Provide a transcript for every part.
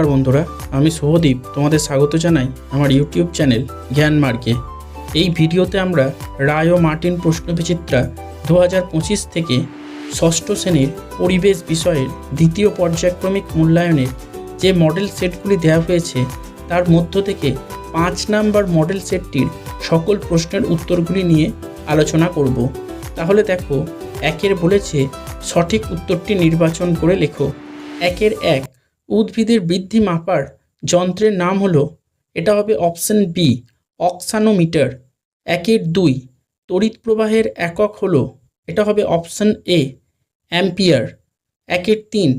নমস্কার বন্ধুরা, আমি শুভদীপ তোমাদের স্বাগত জানাই আমার ইউটিউব চ্যানেল জ্ঞান মার্গে। এই ভিডিওতে আমরা রায় ও মার্টিন প্রশ্নবিচিত্রা দু হাজার পঁচিশ থেকে ষষ্ঠ শ্রেণির পরিবেশ বিষয়ের দ্বিতীয় পর্যায়ক্রমিক মূল্যায়নের যে মডেল সেটগুলি দেওয়া হয়েছে, তার মধ্য থেকে পাঁচ নাম্বার মডেল সেটটির সকল প্রশ্নের উত্তরগুলি নিয়ে আলোচনা করব। তাহলে দেখো, একের বলেছে সঠিক উত্তরটি নির্বাচন করে লেখো। একের এক উদ্ভিদের বৃদ্ধি মাপার যন্ত্রের নাম হলো, এটা হবে অপশন বি অক্সানোমিটার। একের দুই, তড়িৎ প্রবাহের একক হলো, এটা হবে অপশন এ অ্যাম্পিয়ার। একের তিন,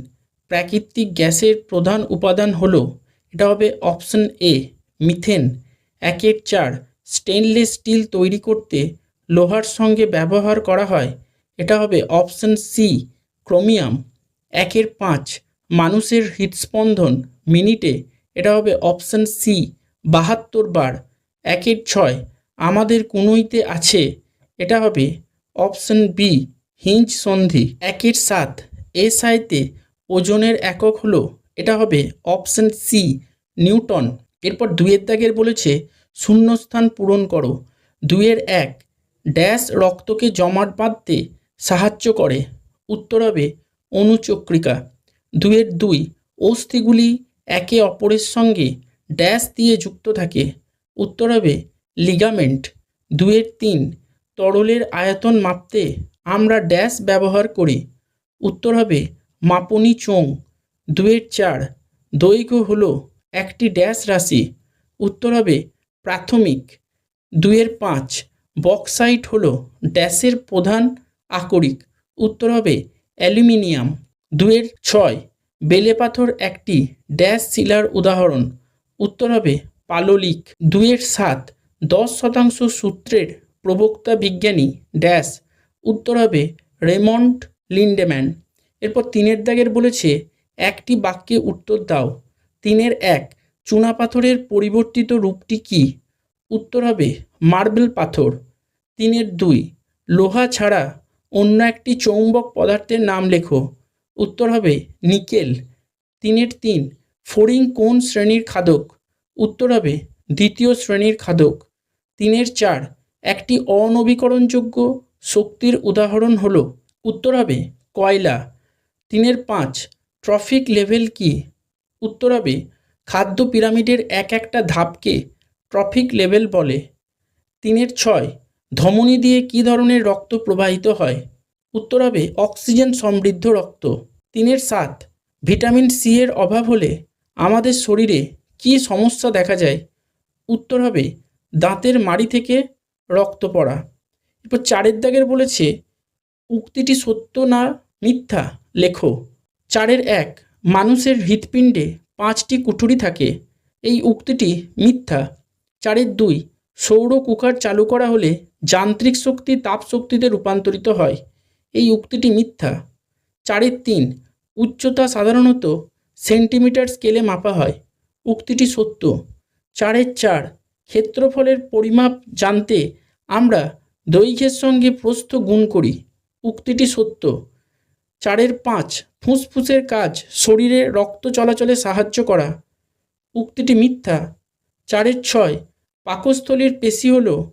প্রাকৃতিক গ্যাসের প্রধান উপাদান হলো, এটা হবে অপশন এ মিথেন। একের চার, স্টেনলেস স্টিল তৈরি করতে লোহার সঙ্গে ব্যবহার করা হয়, এটা হবে অপশন সি ক্রোমিয়াম। একের পাঁচ মানুষের হৃদস্পন্দন মিনিটে, এটা হবে অপশন সি বাহাত্তর বার। একের ছয়, আমাদের কুনুইতে আছে, এটা হবে অপশন বি হিঞ্জ সন্ধি। একের সাত এসআইতে ওজনের একক হলো, এটা হবে অপশন সি নিউটন। এরপর দুয়ের দাগের বলেছে, শূন্যস্থান পূরণ করো। দুয়ের এক, ড্যাশ রক্তকে জমাট বাঁধতে সাহায্য করে। উত্তর হবে অনুচক্রিকা। দুয়ের দুই অস্থিগুলি একে অপরের সঙ্গে ড্যাশ দিয়ে যুক্ত থাকে। উত্তর হবে লিগামেন্ট দুয়ের তিন তরলের আয়তন মাপতে আমরা ড্যাশ ব্যবহার করি। উত্তর হবে মাপনি চোং দুয়ের চার দৈর্ঘ্য হল একটি ড্যাশ রাশি। উত্তর হবে প্রাথমিক। দুয়ের পাঁচ বক্সাইট হল ড্যাশের প্রধান আকরিক। উত্তর হবে অ্যালুমিনিয়াম। দুয়ের ছয়। বেলে পাথর একটি ড্যাশ শিলার উদাহরণ। উত্তর হবে পাললিক। দুয়ের সাত। দশ শতাংশ সূত্রের প্রবক্তা বিজ্ঞানী ড্যাশ। উত্তর হবে রেমন্ড লিন্ডেম্যান। এরপর তিনের দাগের বলেছে, একটি বাক্যে উত্তর দাও। তিনের এক চুনাপাথরের পরিবর্তিত রূপটি কি? উত্তর হবে মার্বেল পাথর। তিনের দুই, লোহা ছাড়া অন্য একটি চৌম্বক পদার্থের নাম লেখো। উত্তর হবে নিকেল, তিনের তিন, ফড়িং কোন শ্রেণির খাদক? উত্তর হবে দ্বিতীয় শ্রেণির খাদক। তিনের চার, একটি অনবীকরণযোগ্য শক্তির উদাহরণ হল। উত্তর হবে কয়লা। তিনের পাঁচ, ট্রফিক লেভেল কি? উত্তর হবে খাদ্য পিরামিডের এক একটা ধাপকে ট্রফিক লেভেল বলে। তিনের ছয়, ধমনী দিয়ে কী ধরনের রক্ত প্রবাহিত হয়? উত্তর হবে অক্সিজেন সমৃদ্ধ রক্ত। তিনের সাত, ভিটামিন সি এর অভাব হলে আমাদের শরীরে কী সমস্যা দেখা যায়? উত্তর হবে দাঁতের মাড়ি থেকে রক্ত পড়া। এরপর চারের দাগের বলেছে, উক্তিটি সত্য না মিথ্যা? লেখো, চারের এক, মানুষের হৃৎপিণ্ডে পাঁচটি কুঠুরি থাকে। এই উক্তিটি মিথ্যা। চারের দুই, সৌর কুকার চালু করা হলে যান্ত্রিক শক্তি তাপ শক্তিতে রূপান্তরিত হয়। এই উক্তিটি মিথ্যা। চারের তিন, উচ্চতা সাধারণত সেন্টিমিটার স্কেলে মাপা হয়। উক্তিটি সত্য। চারের চার, ক্ষেত্রফলের পরিমাপ জানতে আমরা দৈর্ঘ্যের সঙ্গে প্রস্থ গুণ করি। উক্তিটি সত্য। চারের পাঁচ, ফুসফুসের কাজ শরীরে রক্ত চলাচলে সাহায্য করা। উক্তিটি মিথ্যা। চারের ছয়, পাকস্থলীর পেশি হল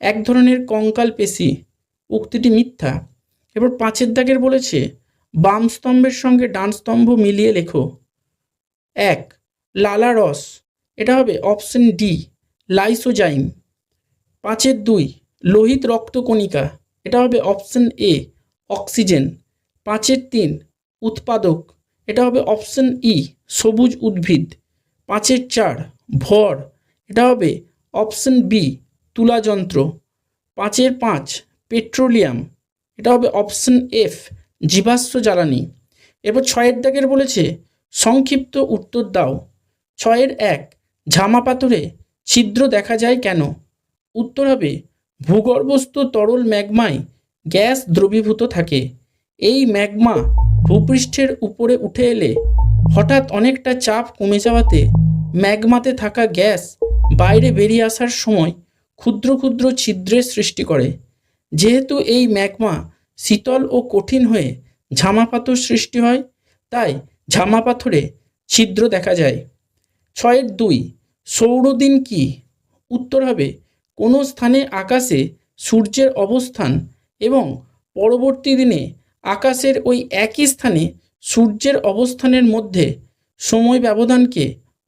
এক ধরনের কঙ্কাল পেশি। উক্তিটি মিথ্যা। এবার পাঁচের দাগের বলেছে, বাম স্তম্ভের সঙ্গে ডান স্তম্ভ মিলিয়ে লেখো। এক, লালা রস, এটা হবে অপশন ডি, লাইসোজাইম। পাঁচের দুই, লোহিত রক্তকণিকা এটা হবে অপশন এ, অক্সিজেন। পাঁচের তিন, উৎপাদক, এটা হবে অপশন ই, সবুজ উদ্ভিদ। পাঁচের চার, ভর, এটা হবে অপশন বি তুলাযন্ত্র পাঁচের পাঁচ, পেট্রোলিয়াম। এটা হবে অপশন এফ, জীবাশ্ম জ্বালানি। এরপর ছয়ের দাগের বলেছে, সংক্ষিপ্ত উত্তর দাও। ছয়ের এক, ঝামা পাথরে ছিদ্র দেখা যায় কেন? উত্তর হবে, ভূগর্ভস্থ তরল ম্যাগমায় গ্যাস দ্রবীভূত থাকে। এই ম্যাগমা ভূপৃষ্ঠের উপরে উঠে এলে হঠাৎ অনেকটা চাপ কমে যাওয়াতে ম্যাগমাতে থাকা গ্যাস বাইরে বেরিয়ে আসার সময় ক্ষুদ্র ক্ষুদ্র ছিদ্রের সৃষ্টি করে। যেহেতু এই ম্যাগমা শীতল ও কঠিন হয়ে ঝামা পাথর সৃষ্টি হয়, তাই ঝামা পাথরে ছিদ্র দেখা যায়। ছয়ের দুই সৌরদিন কি? উত্তর হবে, কোনো স্থানে আকাশে সূর্যের অবস্থান এবং পরবর্তী দিনে আকাশের ওই একই স্থানে সূর্যের অবস্থানের মধ্যে সময় ব্যবধানকে,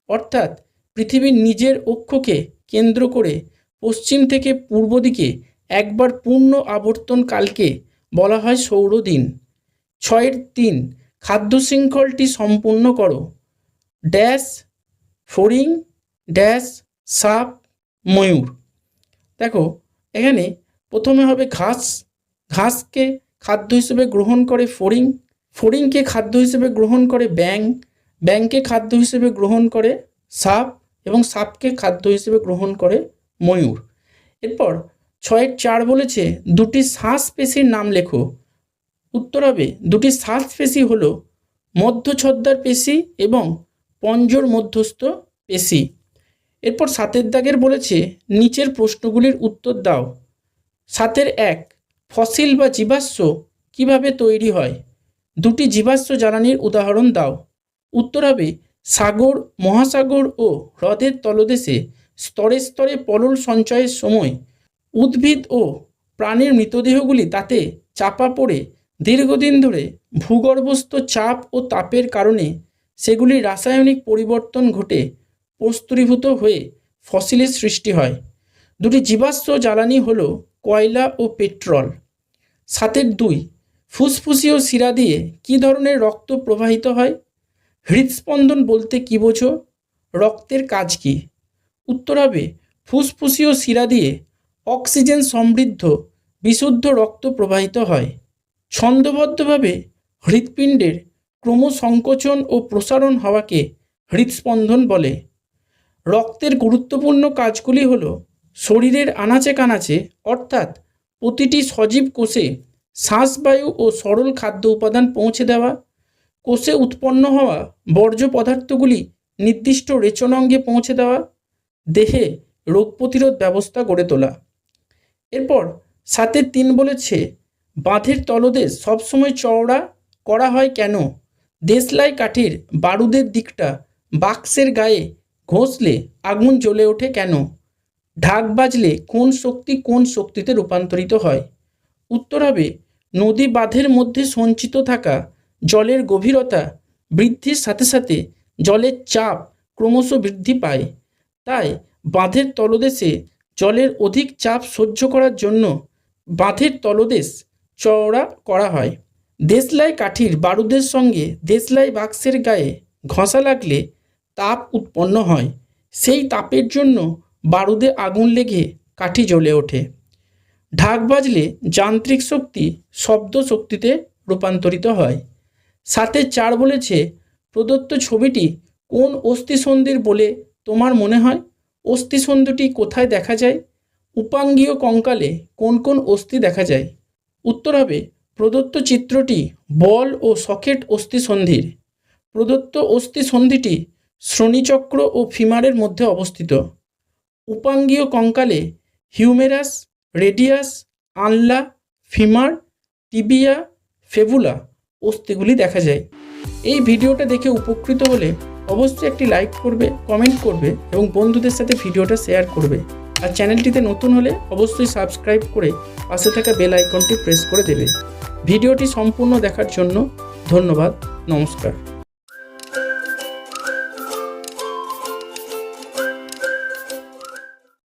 অর্থাৎ পৃথিবীর নিজের অক্ষকে কেন্দ্র করে পশ্চিম থেকে পূর্ব দিকে একবার পূর্ণ আবর্তন কালকে বলা হয় সৌরদিন ছয়ের তিন, খাদ্য শৃঙ্খলটি সম্পূর্ণ করো। ড্যাশ ফড়িং ড্যাশ, সাপ, ময়ূর। দেখো, এখানে প্রথমে হবে ঘাস। ঘাসকে খাদ্য হিসেবে গ্রহণ করে ফড়িং ফড়িংকে খাদ্য হিসেবে গ্রহণ করে ব্যাং ব্যাংকে খাদ্য হিসেবে গ্রহণ করে সাপ এবং সাপকে খাদ্য হিসেবে গ্রহণ করে ময়ূর। এরপর ছয়ের চার বলেছে, দুটি শ্বাস পেশির নাম লেখো। উত্তর হবে, দুটি শ্বাস পেশি হলো মধ্যছদ্মার পেশি এবং পঞ্জর মধ্যস্থ পেশি। এরপর সাতের দাগের বলেছে, নিচের প্রশ্নগুলির উত্তর দাও। সাতের এক, ফসিল বা জীবাশ্ম কীভাবে তৈরি হয়? দুটি জীবাশ্ম জ্বালানির উদাহরণ দাও। উত্তর হবে, সাগর, মহাসাগর ও হ্রদের তলদেশে স্তরে স্তরে পলল সঞ্চয়ের সময় উদ্ভিদ ও প্রাণীর মৃতদেহগুলি তাতে চাপা পড়ে দীর্ঘদিন ধরে ভূগর্ভস্থ চাপ ও তাপের কারণে সেগুলি রাসায়নিক পরিবর্তন ঘটে প্রস্তুরীভূত হয়ে ফসিলের সৃষ্টি হয়। দুটি জীবাশ্ম জ্বালানি হল কয়লা ও পেট্রল। সাতের দুই ফুসফুসীয় শিরা দিয়ে কী ধরনের রক্ত প্রবাহিত হয়? হৃদস্পন্দন বলতে কী বোঝো? রক্তের কাজ কী? উত্তর হবে ফুসফুসীয় শিরা দিয়ে অক্সিজেন সমৃদ্ধ, বিশুদ্ধ রক্ত প্রবাহিত হয়। ছন্দবদ্ধভাবে হৃৎপিণ্ডের ক্রমসংকোচন ও প্রসারণ হওয়াকে হৃদস্পন্দন বলে। রক্তের গুরুত্বপূর্ণ কাজগুলি হল শরীরের আনাচে কানাচে, অর্থাৎ প্রতিটি সজীব কোষে শ্বাসবায়ু ও সরল খাদ্য উপাদান পৌঁছে দেওয়া, কোষে উৎপন্ন হওয়া বর্জ্য পদার্থগুলি নির্দিষ্ট রেচনাঙ্গে পৌঁছে দেওয়া, দেহে রোগ প্রতিরোধ ব্যবস্থা গড়ে তোলা। এরপর সাথে তিন বলেছে, বাঁধের তলদেশ সবসময় চওড়া করা হয় কেন? দেশলাই কাঠির বারুদের দিকটা বাক্সের গায়ে ঘষলে আগুন জ্বলে ওঠে কেন? ঢাক বাজলে কোন শক্তি কোন শক্তিতে রূপান্তরিত হয়? উত্তর হবে, নদী বাঁধের মধ্যে সঞ্চিত থাকা জলের গভীরতা বৃদ্ধির সাথে সাথে জলের চাপ ক্রমশ বৃদ্ধি পায়। তাই বাঁধের তলদেশে জলের অধিক চাপ সহ্য করার জন্য বাঁধের তলদেশ চওড়া করা হয়। দেশলাই কাঠির বারুদের সঙ্গে দেশলাই বাক্সের গায়ে ঘষা লাগলে তাপ উৎপন্ন হয়। সেই তাপের জন্য বারুদে আগুন লেগে কাঠি জ্বলে ওঠে। ঢাক বাজলে যান্ত্রিক শক্তি শব্দ শক্তিতে রূপান্তরিত হয়। সাথে চার বলেছে, প্রদত্ত ছবিটি কোন অস্থিসন্ধির বলে তোমার মনে হয়? অস্থিসন্ধিটি কোথায় দেখা যায়? উপাঙ্গীয় কঙ্কালে কোন কোন অস্থি দেখা যায়? উত্তর হবে, প্রদত্ত চিত্রটি বল ও সকেট অস্থিসন্ধির। প্রদত্ত অস্থিসন্ধিটি শ্রোণীচক্র ও ফিমারের মধ্যে অবস্থিত। উপাঙ্গীয় কঙ্কালে হিউমেরাস, রেডিয়াস, আনলা, ফিমার, টিবিয়া, ফেবুলা অস্থিগুলি দেখা যায়। এই ভিডিওটা দেখে উপকৃত হলে অবশ্যই একটি লাইক করবে কমেন্ট করবে এবং বন্ধুদের সাথে ভিডিওটা শেয়ার করবে। আর চ্যানেলটিতে নতুন হলে অবশ্যই সাবস্ক্রাইব করে পাশে থাকা বেল আইকনটি প্রেস করে দেবে। ভিডিওটি সম্পূর্ণ দেখার জন্য ধন্যবাদ, নমস্কার।